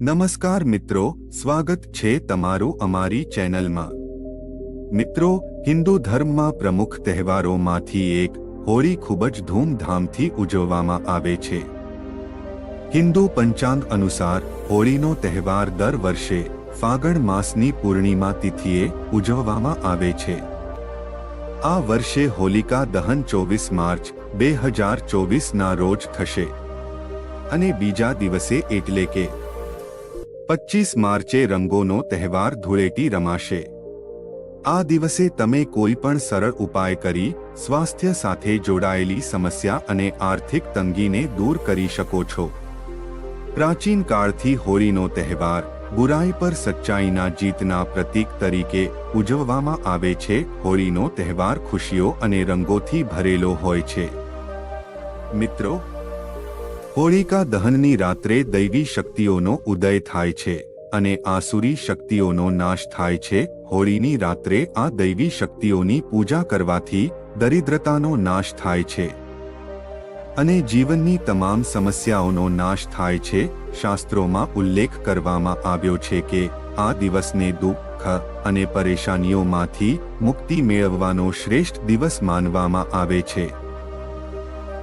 નમસ્કાર મિત્રો, સ્વાગત છે તમારું અમારી ચેનલમાં. મિત્રો, હિન્દુ ધર્મમાં પ્રમુખ તહેવારોમાંથી એક હોળી ખૂબ જ ધૂમધામથી ઉજવવામાં આવે છે. હિન્દુ પંચાંગ અનુસાર હોળીનો તહેવાર દર વર્ષે ફાગણ માસની પૂર્ણિમા તિથિએ ઉજવવામાં આવે છે. આ વર્ષે હોલિકા દહન ચોવીસ માર્ચ બે હજાર ચોવીસના રોજ થશે. અને બીજા દિવસે એટલે કે પચીસ માર્ચે રંગોનો તહેવાર ધૂળેટી રમાશે. આ દિવસે તમે કોઈ પણ સરળ ઉપાય કરી, સ્વાસ્થ્ય સાથે જોડાયેલી સમસ્યા અને આર્થિક તંગીને દૂર કરી શકો છો. પ્રાચીન કાળથી હોળીનો તહેવાર, બુરાઈ પર સચ્ચાઈના જીતના પ્રતીક તરીકે ઉજવવામાં આવે છે. હોળીનો તહેવાર ખુશીઓ અને રંગોથી ભરેલો હોય છે. મિત્રો હોળિકા દહનની રાત્રે દૈવી શક્તિઓનો ઉદય થાય છે અને આસુરી શક્તિઓનો નાશ થાય છે. હોળીની રાત્રે આ દૈવી શક્તિઓની પૂજા કરવાથી દરિદ્રતાનો નાશ થાય છે અને જીવનની તમામ સમસ્યાઓનો નાશ થાય છે. શાસ્ત્રોમાં ઉલ્લેખ કરવામાં આવ્યો છે કે આ દિવસને દુઃખ અને પરેશાનીઓમાંથી મુક્તિ મેળવવાનો શ્રેષ્ઠ દિવસ માનવામાં આવે છે.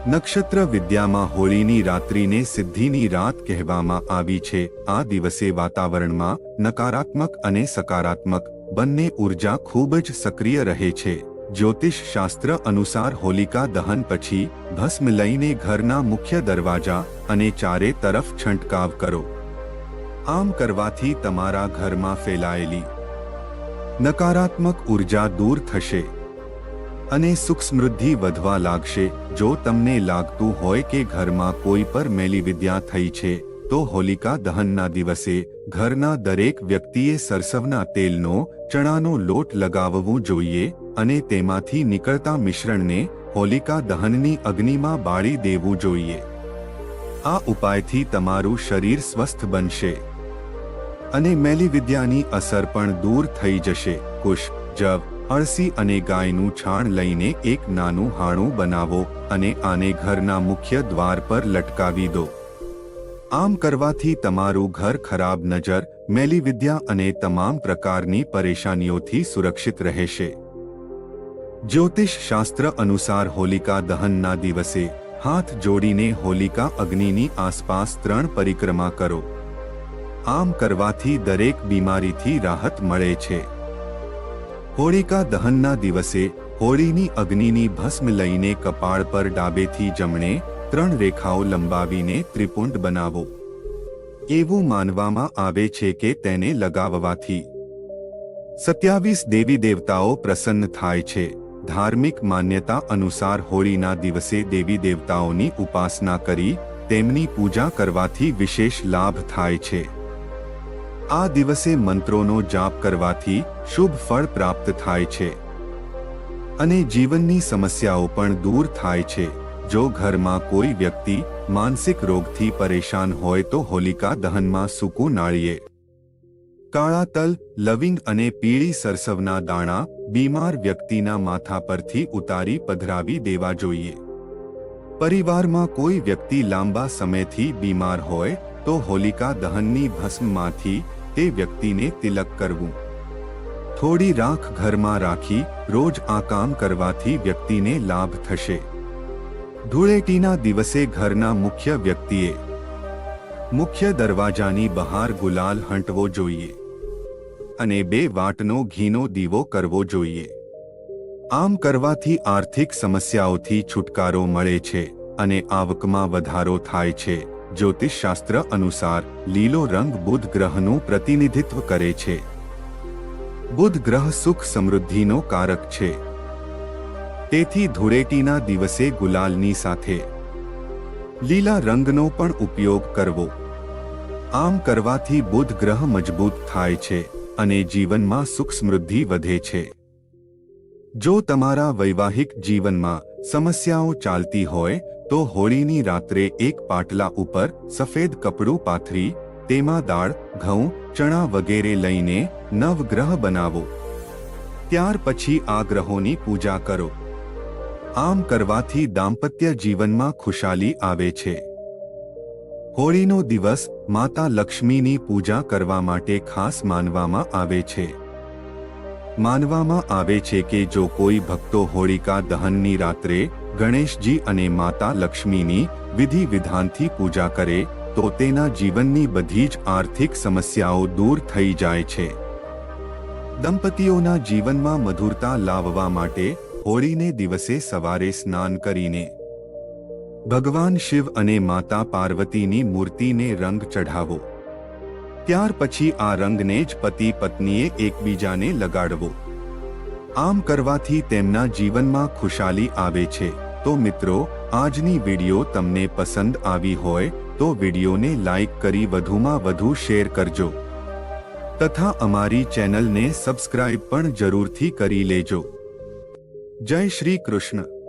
નક્ષત્ર વિદ્યામાં હોળીની રાત્રિને સિદ્ધિની રાત કહેવામાં આવી છે. આ દિવસે વાતાવરણમાં નકારાત્મક અને સકારાત્મક બંને ઊર્જા ખૂબ જ સક્રિય રહે છે. જ્યોતિષ શાસ્ત્ર અનુસાર હોલિકા દહન પછી ભસ્મ લઈને ઘરના મુખ્ય દરવાજા અને ચારે તરફ છંટકાવ કરો. આમ કરવાથી તમારા ઘરમાં ફેલાયેલી નકારાત્મક ઊર્જા દૂર થશે. અને સુખ સમૃદ્ધિ વધવા લાગશે. જો તમને લાગતું હોય કે ઘરમાં કોઈ પર મેલી વિદ્યા થઈ છે, તો હોલિકા દહનના દિવસે ઘરના દરેક વ્યક્તિએ સરસવના તેલનો, ચણાનો લોટ લગાવવું જોઈએ અને તેમાંથી નીકળતા મિશ્રણને હોલિકા દહનની અગ્નિમાં બાળી દેવું જોઈએ. આ ઉપાયથી તમારું શરીર સ્વસ્થ બનશે અને મેલી વિદ્યાની અસર પણ દૂર થઈ જશે. કુશ, જવ અળસી અને ગાયનું છાણ લઈને એક નાનું હાણું બનાવો અને આને ઘરના મુખ્ય દ્વાર પર લટકાવી દો. આમ કરવાથી તમારું ઘર ખરાબ નજર, મેલી વિદ્યા અને તમામ પ્રકારની પરેશાનીઓથી સુરક્ષિત રહેશે. જ્યોતિષ શાસ્ત્ર અનુસાર હોલિકા દહનના દિવસે હાથ જોડીને હોલિકા અગ્નિની આસપાસ ત્રણ પરિક્રમા કરો. આમ કરવાથી દરેક બીમારીથી રાહત મળે છે. હોળિકા દહનના દિવસે હોળીની અગ્નિની ભસ્મ લઈને કપાળ પર ડાબેથી જમણે ત્રણ રેખાઓ લંબાવીને ત્રિપુંડ બનાવો. એવું માનવામાં આવે છે કે તેને લગાવવાથી સત્યાવીસ દેવી દેવતાઓ પ્રસન્ન થાય છે. ધાર્મિક માન્યતા અનુસાર હોળીના દિવસે દેવી દેવતાઓની ઉપાસના કરી તેમની પૂજા કરવાથી વિશેષ લાભ થાય છે. આ દિવસે મંત્રોનો જાપ કરવાથી શુભ ફળ પ્રાપ્ત થાય છે. અને જીવનની સમસ્યાઓ પણ દૂર થાય છે. જો ઘરમાં કોઈ વ્યક્તિ માનસિક રોગથી પરેશાન હોય તો હોલિકા દહનમાં સૂકું નાળીએ. કાળા તલ, લવિંગ અને પીળી સરસવના દાણા બીમાર વ્યક્તિના માથા પરથી ઉતારી પધરાવી દેવા જોઈએ. પરિવારમાં કોઈ વ્યક્તિ લાંબા સમયથી બીમાર હોય તો હોલિકા દહનની ભસ્મમાંથી તે વ્યક્તિને તિલક કરવું. થોડી રાખ ઘરમાં રાખી રોજ આ કામ કરવાથી વ્યક્તિને લાભ થશે. ધૂળેટીના દિવસે ઘરના મુખ્ય વ્યક્તિએ મુખ્ય દરવાજાની બહાર ગુલાલ હંટવો જોઈએ અને બે વાટનો ઘીનો દીવો કરવો જોઈએ. આમ કરવાથી આર્થિક સમસ્યાઓથી છુટકારો મળે છે અને આવકમાં વધારો થાય છે. જ્યોતિષશાસ્ત્ર અનુસાર લીલો રંગ બુધ ગ્રહનું પ્રતિનિધિત્વ કરે છે. બુધ ગ્રહ સુખ સમૃદ્ધિનો કારક છે. તેથી ધૂળેટીના દિવસે ગુલાલની સાથે લીલા રંગનો પણ ઉપયોગ કરવો. આમ કરવાથી બુધ ગ્રહ મજબૂત થાય છે અને જીવનમાં સુખ સમૃદ્ધિ વધે છે. જો તમારા વૈવાહિક જીવનમાં સમસ્યાઓ ચાલતી હોય તો હોળીની રાત્રે એક પાટલા ઉપર સફેદ કપડું પાથરી, તેમાં દાળ, ઘઉં, ચણા વગેરે લઈને નવગ્રહ બનાવો. ત્યાર પછી આ ગ્રહોની પૂજા કરો. આમ કરવાથી દાંપત્ય જીવનમાં ખુશાલી આવે છે. હોળીનો દિવસ માતા લક્ષ્મીની પૂજા કરવા માટે ખાસ માનવામાં આવે છે. માનવામાં આવે છે કે જો કોઈ ભક્તો હોળિકા દહનની રાત્રે ગણેશજી અને માતા લક્ષ્મીની વિધિ વિધાનથી પૂજા કરે, તો તેના જીવનની બધી જ આર્થિક સમસ્યાઓ દૂર થઈ જાય છે. દંપતીઓના જીવનમાં મધુરતા લાવવા માટે હોળીને દિવસે સવારે સ્નાન કરીને ભગવાન શિવ અને માતા પાર્વતીની મૂર્તિને રંગ ચઢાવો. ત્યાર પછી આ રંગને જ પતિ પત્નીએ એકબીજાને લગાડવો. આમ કરવાથી તેમના જીવનમાં ખુશાલી આવે છે. તો મિત્રો, આજની વીડિયો તમને પસંદ આવી હોય તો વિડીયોને લાઈક કરી વધુમાં વધુ શેર કરજો. તથા અમારી ચેનલને સબસ્ક્રાઇબ પણ જરૂરથી કરી લેજો. જય શ્રી કૃષ્ણ.